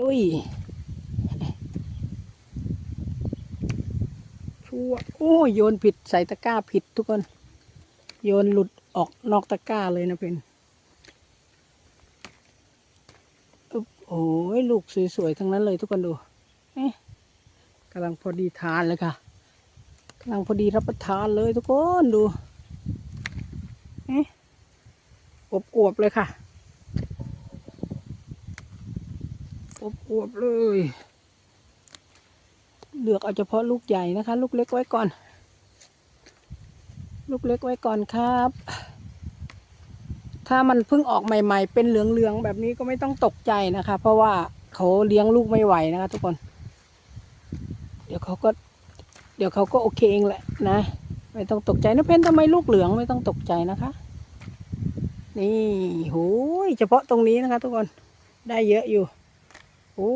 ลุยชัวโอ้โยนผิดใส่ตะกร้าผิดทุกคน โยนหลุดออกนอกตะกร้าเลยนะเพนโอ้ยลูกสวยๆทั้งนั้นเลยทุกคนดูกำลังพอดีทานเลยค่ะกำลังพอดีรับประทานเลยทุกคนดูเอ๊ะอวบๆเลยค่ะ อวบๆเลย เลือกเอาเฉพาะลูกใหญ่นะคะ ลูกเล็กไว้ก่อน ลูกเล็กไว้ก่อนครับ ถ้ามันเพิ่งออกใหม่ ๆ เป็นเหลืองๆแบบนี้ก็ไม่ต้องตกใจนะคะ เพราะว่าเขาเลี้ยงลูกไม่ไหวนะคะ ทุกคน เดี๋ยวเขาก็ เดี๋ยวเขาก็โอเคเองแหละนะ ไม่ต้องตกใจนะเพนทำไมลูกเหลืองไม่ต้องตกใจนะคะนี่โหยเฉพาะตรงนี้นะคะทุกคน ได้เยอะอยู่ โอ้